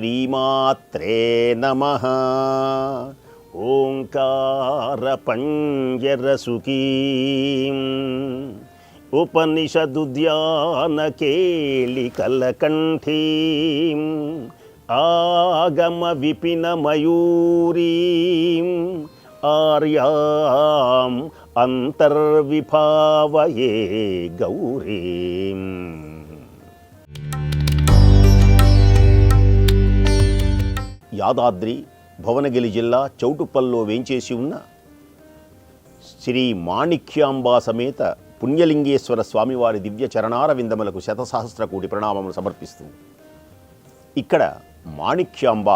శ్రీమాత్రే నమ. ఓంకార ఓంకారపంజరసుకీం. ఉపనిషదుద్యానకేళికలకంఠీం ఆగమ విపినమయూరీం ఆర్యాం అంతర్విభావయే గౌరీం. యాదాద్రి భువనగిరి జిల్లా చౌటుప్పల్లో వేంచేసి ఉన్న శ్రీ మాణిక్యాంబా సమేత పుణ్యలింగేశ్వర స్వామివారి దివ్య చరణార విందములకు శతసహస్ర కోటి ప్రణామములు సమర్పిస్తూ ఇక్కడ మాణిక్యాంబ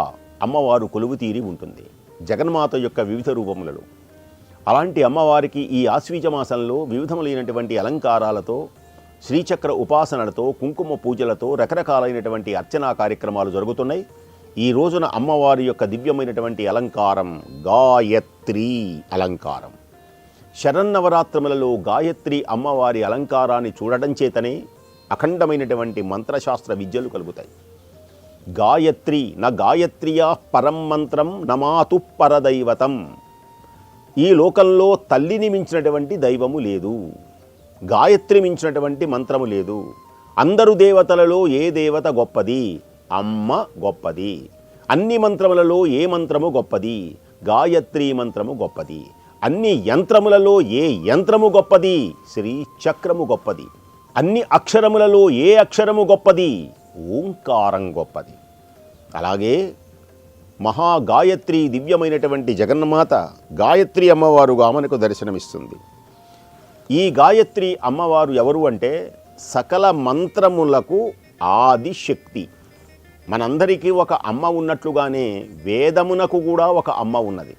అమ్మవారు కొలువు తీరి ఉంటుంది. జగన్మాత యొక్క వివిధ రూపములలో. అలాంటి అమ్మవారికి ఈ ఆశ్వీజ మాసంలో వివిధములైనటువంటి అలంకారాలతో శ్రీచక్ర ఉపాసనలతో కుంకుమ పూజలతో రకరకాలైనటువంటి అర్చనా కార్యక్రమాలు జరుగుతున్నాయి. ఈ రోజున అమ్మవారి యొక్క దివ్యమైనటువంటి అలంకారం గాయత్రి అలంకారం. శరన్నవరాత్రములలో గాయత్రి అమ్మవారి అలంకారాన్ని చూడడం చేతనే అఖండమైనటువంటి మంత్రశాస్త్ర విద్యలు కలుగుతాయి. గాయత్రి న గాయత్రియా పరం మంత్రం నమాతు పరదైవతం. ఈ లోకంలో తల్లిని మించినటువంటి దైవము లేదు. గాయత్రి మించినటువంటి మంత్రము లేదు. అందరు దేవతలలో ఏ దేవత గొప్పది? అమ్మ గొప్పది. అన్ని మంత్రములలో ఏ మంత్రము గొప్పది? గాయత్రి మంత్రము గొప్పది. అన్ని యంత్రములలో ఏ యంత్రము గొప్పది? శ్రీ చక్రము గొప్పది. అన్ని అక్షరములలో ఏ అక్షరము గొప్పది? ఓంకారం గొప్పది. అలాగే మహాగాయత్రి దివ్యమైనటువంటి జగన్మాత గాయత్రి అమ్మవారుగా మనకు దర్శనమిస్తుంది. ఈ గాయత్రి అమ్మవారు ఎవరు అంటే సకల మంత్రములకు ఆదిశక్తి. మనందరికీ ఒక అమ్మ ఉన్నట్లుగానే వేదమునకు కూడా ఒక అమ్మ ఉన్నది.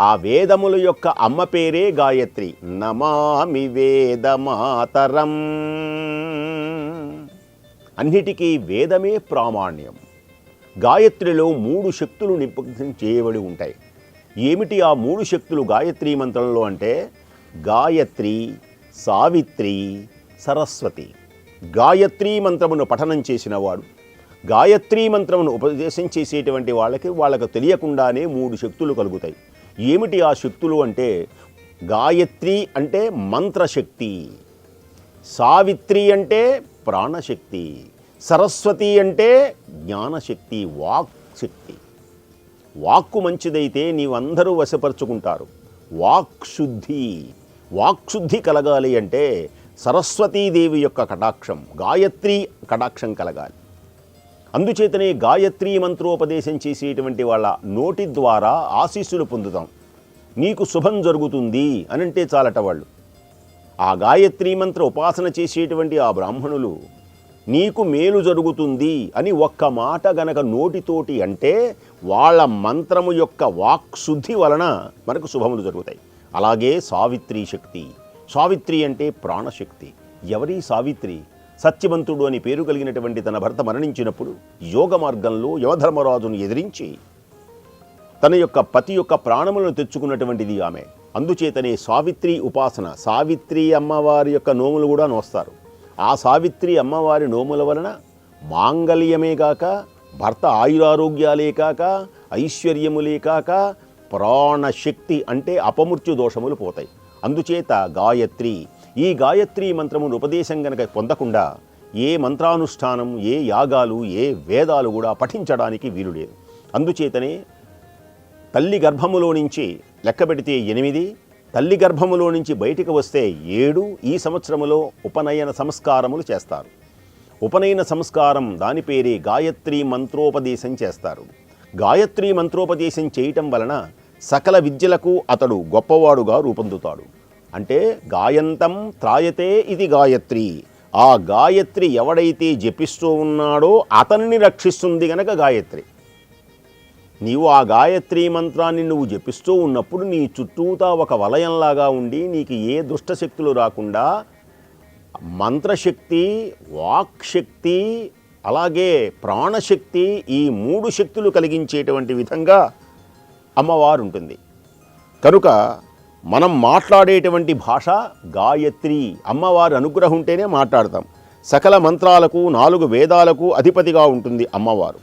ఆ వేదముల యొక్క అమ్మ పేరే గాయత్రి. నమామి వేదమాతరం. అన్నిటికీ వేదమే ప్రామాణ్యం. గాయత్రిలో మూడు శక్తులు నిపుణం చేయబడి ఉంటాయి. ఏమిటి ఆ మూడు శక్తులు గాయత్రి మంత్రంలో అంటే? గాయత్రి సావిత్రి సరస్వతి. గాయత్రి మంత్రమును పఠనం చేసినవాడు. గాయత్రీ మంత్రమును ఉపదేశం చేసేటువంటి వాళ్ళకి వాళ్ళకు తెలియకుండానే మూడు శక్తులు కలుగుతాయి. ఏమిటి ఆ శక్తులు అంటే గాయత్రి అంటే మంత్రశక్తి సావిత్రి అంటే ప్రాణశక్తి సరస్వతి అంటే జ్ఞానశక్తి వాక్ శక్తి వాక్కు మంచిదైతే నీవందరూ వశపరుచుకుంటారు. వాక్శుద్ధి వాక్శుద్ధి కలగాలి అంటే సరస్వతీదేవి యొక్క కటాక్షం గాయత్రి కటాక్షం కలగాలి. అందుచేతనే గాయత్రి మంత్రోపదేశం చేసేటువంటి వాళ్ళ నోటి ద్వారా ఆశీస్సులు పొందుతాం. నీకు శుభం జరుగుతుంది అనంటే చాలట వాళ్ళు. ఆ గాయత్రి మంత్ర ఉపాసన చేసేటువంటి ఆ బ్రాహ్మణులు నీకు మేలు జరుగుతుంది అని ఒక్క మాట గనక నోటితోటి అంటే వాళ్ళ మంత్రము యొక్క వాక్శుద్ధి వలన మనకు శుభములు జరుగుతాయి. అలాగే సావిత్రి శక్తి. సావిత్రి అంటే ప్రాణశక్తి. ఎవరి సావిత్రి? సత్యవంతుడు అని పేరు కలిగినటువంటి తన భర్త మరణించినప్పుడు యోగ మార్గంలో యమధర్మరాజును ఎదిరించి తన యొక్క పతి యొక్క ప్రాణములను తెచ్చుకున్నటువంటిది ఆమె. అందుచేతనే సావిత్రి ఉపాసన సావిత్రి అమ్మవారి యొక్క నోములు కూడా నోస్తారు. ఆ సావిత్రి అమ్మవారి నోముల వలన మాంగళ్యమే కాక భర్త ఆయురారోగ్యాలే కాక ఐశ్వర్యములే కాక ప్రాణశక్తి అంటే అపమృత్యు దోషములు పోతాయి. అందుచేత గాయత్రి ఈ గాయత్రీ మంత్రమును ఉపదేశం గనక పొందకుండా ఏ మంత్రానుష్ఠానం ఏ యాగాలు ఏ వేదాలు కూడా పఠించడానికి వీలు లేదు అందుచేతనే తల్లి గర్భములో నుంచి లెక్కబెడితే ఎనిమిది తల్లి గర్భములో నుంచి బయటికి వస్తే ఏడు ఈ సంవత్సరములో ఉపనయన సంస్కారములు చేస్తారు. ఉపనయన సంస్కారం దాని పేరే గాయత్రి మంత్రోపదేశం చేస్తారు. గాయత్రి మంత్రోపదేశం చేయటం వలన సకల విద్యలకు అతడు గొప్పవాడుగా రూపొందుతాడు. అంటే గాయంతం త్రాయతే ఇది గాయత్రి. ఆ గాయత్రి ఎవడైతే జపిస్తూ ఉన్నాడో అతనిని రక్షిస్తుంది గనక గాయత్రి. నీవు ఆ గాయత్రి మంత్రాన్ని నువ్వు జపిస్తూ ఉన్నప్పుడు నీ చుట్టూతా ఒక వలయంలాగా ఉండి నీకు ఏ దుష్టశక్తులు రాకుండా మంత్రశక్తి వాక్శక్తి అలాగే ప్రాణశక్తి ఈ మూడు శక్తులు కలిగించేటువంటి విధంగా అమ్మవారు ఉంటుంది కనుక మనం మాట్లాడేటువంటి భాష గాయత్రి అమ్మవారి అనుగ్రహం ఉంటేనే మాట్లాడతాం. సకల మంత్రాలకు నాలుగు వేదాలకు అధిపతిగా ఉంటుంది అమ్మవారు.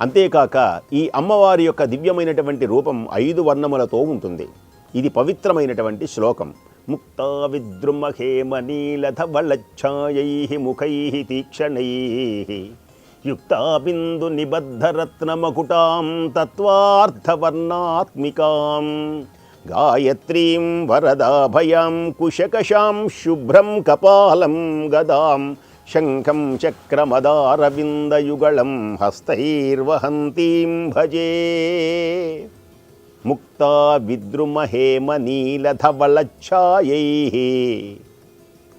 అంతేకాక ఈ అమ్మవారి యొక్క దివ్యమైనటువంటి రూపం ఐదు వర్ణములతో ఉంటుంది. ఇది పవిత్రమైనటువంటి శ్లోకం. ముక్తా విద్రుమహేమనీలధవళఛాయై ముఖై తీక్షణై యుక్తాబిందు నిబద్ధరత్నమకుటాం తత్వార్థవర్ణాత్మికాం. గాయత్రీం వరదాభయాం కుశకశాం శుభ్రం కపాలం గదాం శంఖం చక్రమదారవిందయుగళం హస్తైర్వహంతీం భజే. ముక్తా విద్రుమహేమనీలధవళఛాయై.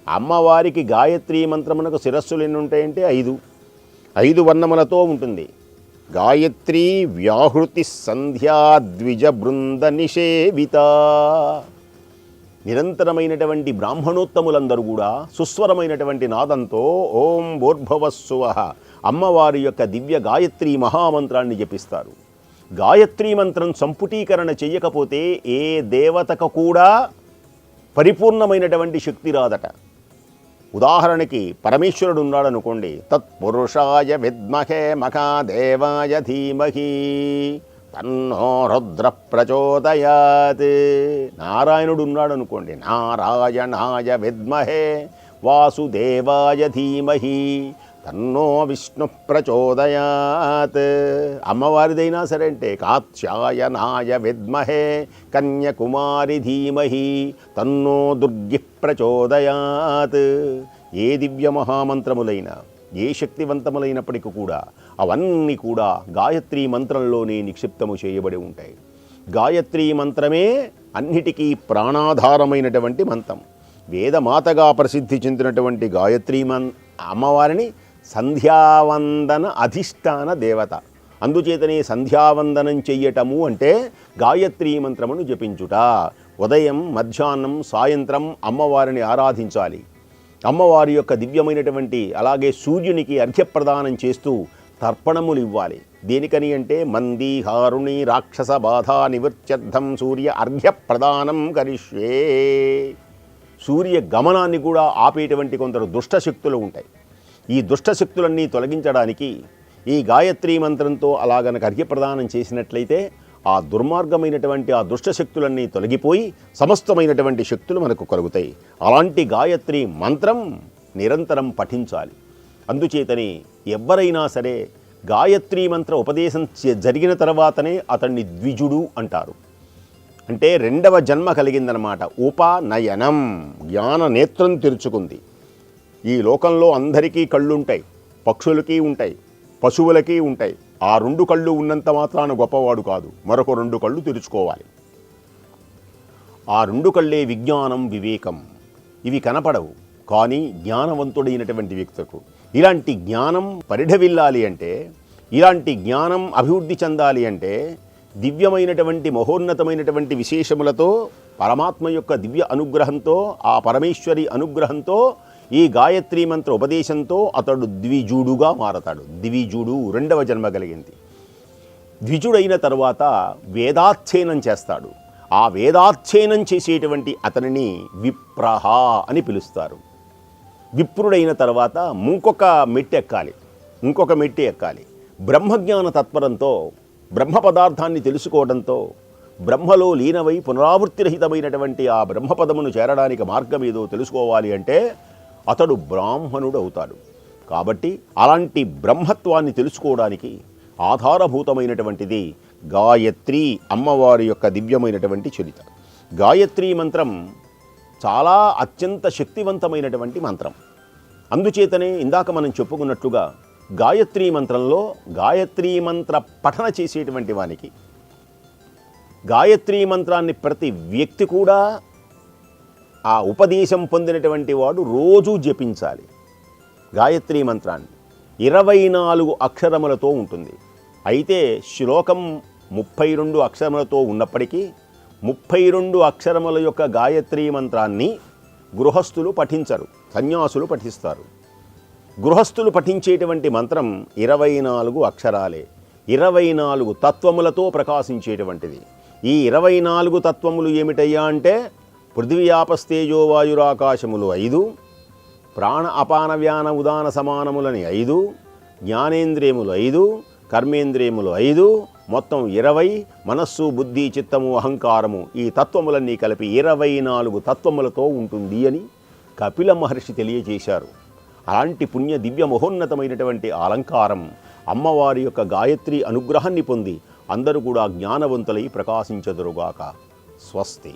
అమ్మవారికి గాయత్రీ మంత్రమునకు శిరస్సులు ఎన్ని ఉంటాయంటే ఐదు. ఐదు వర్ణములతో ఉంటుంది. గాయత్రీ వ్యాహృతి సంధ్యా ద్విజ బృంద నిషేవిత. నిరంతరమైనటువంటి బ్రాహ్మణోత్తములందరూ కూడా సుస్వరమైనటువంటి నాదంతో ఓం భోర్భవస్సువ అమ్మవారి యొక్క దివ్య గాయత్రీ మహామంత్రాన్ని జపిస్తారు. గాయత్రీ మంత్రం సంపుటీకరణ చెయ్యకపోతే ఏ దేవతకు కూడా పరిపూర్ణమైనటువంటి శక్తి రాదట. ఉదాహరణకి పరమేశ్వరుడు ఉన్నాడు అనుకోండి తత్పురుషాయ విద్మహే మఖాదేవాయ ధీమహి తన్నో రుద్ర ప్రచోదయాత్. నారాయణుడు ఉన్నాడు అనుకోండి నారాయణాయ విద్మహే వాసుదేవాయ ధీమహి తన్నో విష్ణు ప్రచోదయాత్. అమ్మవారిదైనా సరే అంటే కాత్యాయనాయ విద్మహే కన్యకుమారి ధీమహి తన్నో దుర్గి ప్రచోదయాత్. ఏ దివ్య మహామంత్రములైన ఏ శక్తివంతములైనప్పటికీ కూడా అవన్నీ కూడా గాయత్రీ మంత్రంలోనే నిక్షిప్తము చేయబడి ఉంటాయి. గాయత్రీ మంత్రమే అన్నిటికీ ప్రాణాధారమైనటువంటి మంత్రం. వేదమాతగా ప్రసిద్ధి చెందినటువంటి గాయత్రీ మన్ అమ్మవారిని సంధ్యావందన అధిష్టాన దేవత. అందుచేతనే సంధ్యావందనం చెయ్యటము అంటే గాయత్రీ మంత్రమును జపించుట. ఉదయం మధ్యాహ్నం సాయంత్రం అమ్మవారిని ఆరాధించాలి. అమ్మవారి యొక్క దివ్యమైనటువంటి అలాగే సూర్యునికి అర్ఘ్యప్రదానం చేస్తూ తర్పణములు ఇవ్వాలి. దేనికని అంటే మంది హారుణి రాక్షస బాధ నివృత్యర్థం సూర్య అర్ఘ్యప్రదానం కరిష్యే. సూర్య గమనాన్ని కూడా ఆపేటువంటి కొందరు దుష్టశక్తులు ఉంటాయి. ఈ దుష్టశక్తులన్నీ తొలగించడానికి ఈ గాయత్రీ మంత్రంతో అలా గనక అర్ఘ్యప్రదానం చేసినట్లయితే ఆ దుర్మార్గమైనటువంటి ఆ దుష్టశక్తులన్నీ తొలగిపోయి సమస్తమైనటువంటి శక్తులు మనకు కలుగుతాయి. అలాంటి గాయత్రి మంత్రం నిరంతరం పఠించాలి. అందుచేతని ఎవరైనా సరే గాయత్రీ మంత్ర ఉపదేశం జరిగిన తర్వాతనే అతన్ని ద్విజుడు అంటారు. అంటే రెండవ జన్మ కలిగిందనమాట. ఉపనయనం జ్ఞాన నేత్రం తెరుచుకుంది. ఈ లోకంలో అందరికీ కళ్ళుంటాయి పక్షులకి ఉంటాయి పశువులకి ఉంటాయి. ఆ రెండు కళ్ళు ఉన్నంత మాత్రాన గొప్పవాడు కాదు. మరొక రెండు కళ్ళు తెరుచుకోవాలి. ఆ రెండు కళ్ళే విజ్ఞానం వివేకం. ఇవి కనపడవు. కానీ జ్ఞానవంతుడైనటువంటి వ్యక్తులకు. ఇలాంటి జ్ఞానం పరిఢవిల్లాలి అంటే ఇలాంటి జ్ఞానం అభివృద్ధి చెందాలి అంటే దివ్యమైనటువంటి మహోన్నతమైనటువంటి విశేషములతో పరమాత్మ యొక్క దివ్య అనుగ్రహంతో ఆ పరమేశ్వరి అనుగ్రహంతో ఈ గాయత్రి మంత్ర ఉపదేశంతో అతడు ద్విజుడుగా మారతాడు. ద్విజుడు రెండవ జన్మ కలిగింది. ద్విజుడైన తర్వాత వేదాధ్యయనం చేస్తాడు. ఆ వేదాధ్యయనం చేసేటువంటి అతనిని విప్రహ అని పిలుస్తారు. విప్రుడైన తర్వాత ఇంకొక మెట్టి ఎక్కాలి ఇంకొక మెట్టి ఎక్కాలి బ్రహ్మజ్ఞాన తత్పరంతో బ్రహ్మ పదార్థాన్ని తెలుసుకోవడంతో బ్రహ్మలో లీనమై పునరావృత్తిరహితమైనటువంటి ఆ బ్రహ్మపదమును చేరడానికి మార్గం ఏదో తెలుసుకోవాలి అంటే అతడు బ్రాహ్మణుడు అవుతాడు కాబట్టి అలాంటి బ్రహ్మత్వాన్ని తెలుసుకోవడానికి ఆధారభూతమైనటువంటిది గాయత్రి అమ్మవారి యొక్క దివ్యమైనటువంటి చరిత. గాయత్రి మంత్రం చాలా అత్యంత శక్తివంతమైనటువంటి మంత్రం. అందుచేతనే ఇందాక మనం చెప్పుకున్నట్లుగా గాయత్రీ మంత్రంలో గాయత్రీ మంత్ర పఠన చేసేటువంటి వానికి. గాయత్రీ మంత్రాన్ని ప్రతి వ్యక్తి కూడా ఆ ఉపదేశం పొందినటువంటి వాడు రోజూ జపించాలి. గాయత్రీ మంత్రాన్ని. ఇరవై నాలుగు అక్షరములతో ఉంటుంది. అయితే శ్లోకం ముప్పై రెండు అక్షరములతో ఉన్నప్పటికీ ముప్పై రెండు అక్షరముల యొక్క గాయత్రీ మంత్రాన్ని గృహస్థులు పఠించరు సన్యాసులు పఠిస్తారు. గృహస్థులు పఠించేటువంటి మంత్రం ఇరవై నాలుగు అక్షరాలే. ఇరవై నాలుగు తత్వములతో ప్రకాశించేటువంటిది. ఈ ఇరవై నాలుగు తత్వములు ఏమిటయ్యా అంటే పృథివ్యాపస్తేజో వాయురాకాశములు ఐదు ప్రాణ అపాన వ్యాన ఉదాన సమానములని ఐదు జ్ఞానేంద్రియములు ఐదు కర్మేంద్రియములు ఐదు మొత్తం ఇరవై మనస్సు బుద్ధి చిత్తము అహంకారము ఈ తత్వములన్నీ కలిపి ఇరవై నాలుగు తత్వములతో ఉంటుంది అని కపిల మహర్షి తెలియజేశారు. అలాంటి పుణ్య దివ్య మహోన్నతమైనటువంటి అలంకారం అమ్మవారి యొక్క గాయత్రి అనుగ్రహాన్ని పొంది అందరూ కూడా జ్ఞానవంతులై ప్రకాశించదురుగాక. స్వస్తి.